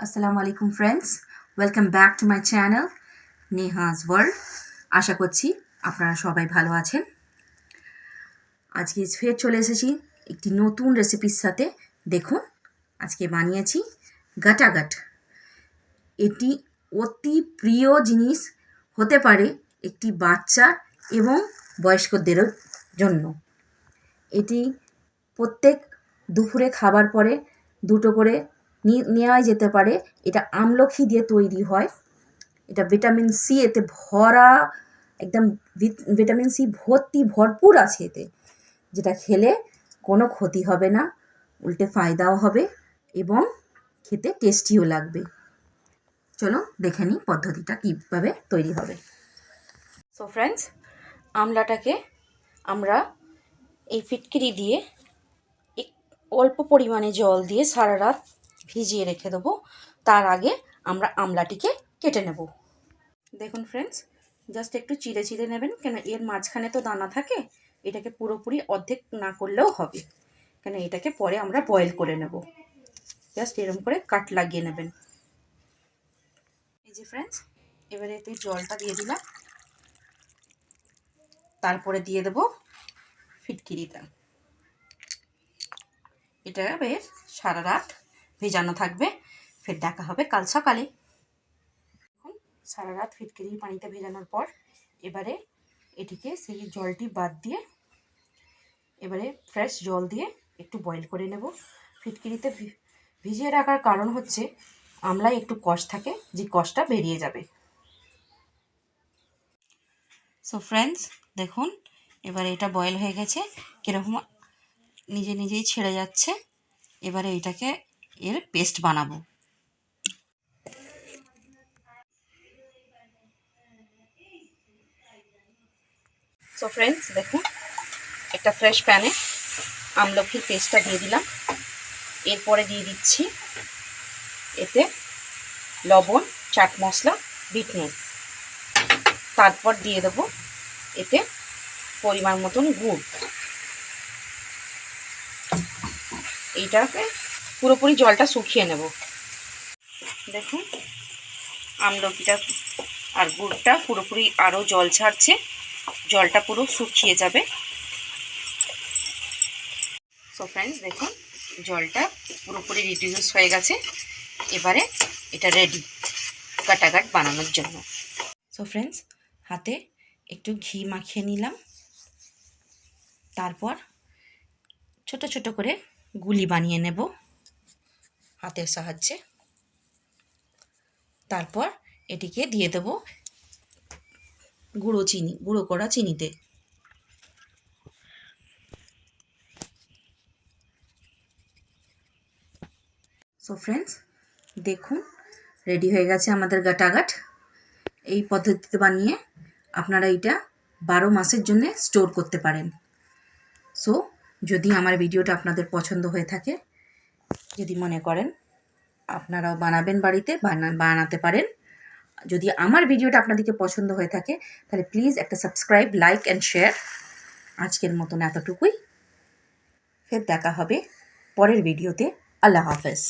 আসসালামু আলাইকুম friends welcome back to my channel Nehaz world আশা করছি আপনারা সবাই ভালো আছেন। আজকে ফের চলে এসেছি একটি নতুন রেসিপির সাথে। দেখুন, আজকে বানিয়েছি গাটাগাট। এটি অতি প্রিয় জিনিস হতে পারে একটি বাচ্চার এবং বয়স্কদের জন্য। এটি প্রত্যেক দুপুরে খাবার পরে দুটো করে নি- নেওয়া যেতে পারে। এটা আমলখি দিয়ে তৈরি হয়। এটা ভিটামিন সি এতে ভরা, একদম ভিট- ভিটামিন সি ভর্তি, ভরপুর আছে এতে, যেটা খেলে কোনো ক্ষতি হবে না, উল্টে ফায়দাও হবে এবং খেতে টেস্টিও লাগবে। চলো দেখে নিই পদ্ধতিটা কীভাবে তৈরি হবে। সো ফ্রেন্ডস আমলাটাকে আমরা এই ফিটকিরি দিয়ে অল্প পরিমাণে জল দিয়ে সারা রাত ভিজিয়ে রেখে দেবো। তার আগে আমরা আমলাটিকে কেটে নেব। দেখুন ফ্রেন্ডস জাস্ট একটু চিড়ে চিড়ে নেবেন, কেন এর মাঝখানে তো দানা থাকে, এটাকে পুরোপুরি অর্ধেক না করলেও হবে। কেন এটাকে পরে আমরা বয়েল করে নেব। জাস্ট এরকম করে কাট লাগিয়ে নেবেন। এই যে ফ্রেন্ডস এবারে এতে জলটা দিয়ে দিলাম। তারপরে দিয়ে দেব ফিটকিরিটা। এটা বেশ সারা রাত ভেজানো থাকবে। ফের দেখা হবে কাল সকালে। এখন সারা রাত ফিটকিরি পানিতে ভেজানোর পর এবারে এটিকে সেই জলটি বাদ দিয়ে এবারে ফ্রেশ জল দিয়ে একটু বয়েল করে নেব। ফিটকিরিতে ভিজিয়ে রাখার কারণ হচ্ছে আমলায় একটু কষ থাকে, যে কষটা বেরিয়ে যাবে। সো ফ্রেন্ডস দেখুন, এবারে এটা বয়েল হয়ে গেছে। কীরকম নিজে নিজেই ছেড়ে যাচ্ছে। এবারে এটাকে এর পেস্ট বানাবো। সো ফ্রেন্ডস দেখুন, একটা ফ্রেশ প্যানে আমলকির পেস্টটা দিয়ে দিলাম। এরপরে দিয়ে দিচ্ছি এতে লবণ, চাট মশলা বিট নুন। তারপর দিয়ে দেবো এতে পরিমাণ মতন গুড়। এইটাকে পুরোপুরি জলটা শুকিয়ে নেব। দেখুন, আমলকিটা আর গুড়টা পুরোপুরি আরও জল ছাড়ছে, জলটা পুরো শুকিয়ে যাবে। সো ফ্রেন্ডস দেখুন, জলটা পুরোপুরি রিডিউস হয়ে গেছে। এবারে এটা রেডি কাটাকাট বানানোর জন্য। সো ফ্রেন্ডস হাতে একটু ঘি মাখিয়ে নিলাম। তারপর ছোট ছোট করে গুলি বানিয়ে নেব। হাতের সাহায্যে। তারপর এটিকে দিয়ে দেব গুঁড়ো চিনি, গুঁড়ো করা চিনিতে। সো ফ্রেন্ডস দেখুন রেডি হয়ে গেছে আমাদের গাটাগাট এই পদ্ধতিতে বানিয়ে আপনারা এটা বারো মাসের জন্য স্টোর করতে পারেন। সো যদি আমার ভিডিওটা আপনাদের পছন্দ হয়ে থাকে যদি মনে করেন, আপনারাও বানাবেন বাড়িতে বানাতে পারেন। যদি আমার ভিডিওটা আপনাদেরকে পছন্দ হয়ে থাকে, তাহলে প্লিজ একটা সাবস্ক্রাইব লাইক অ্যান্ড শেয়ার আজকের মতন এতটুকুই। ফের দেখা হবে পরের ভিডিওতে। আল্লাহ হাফেজ।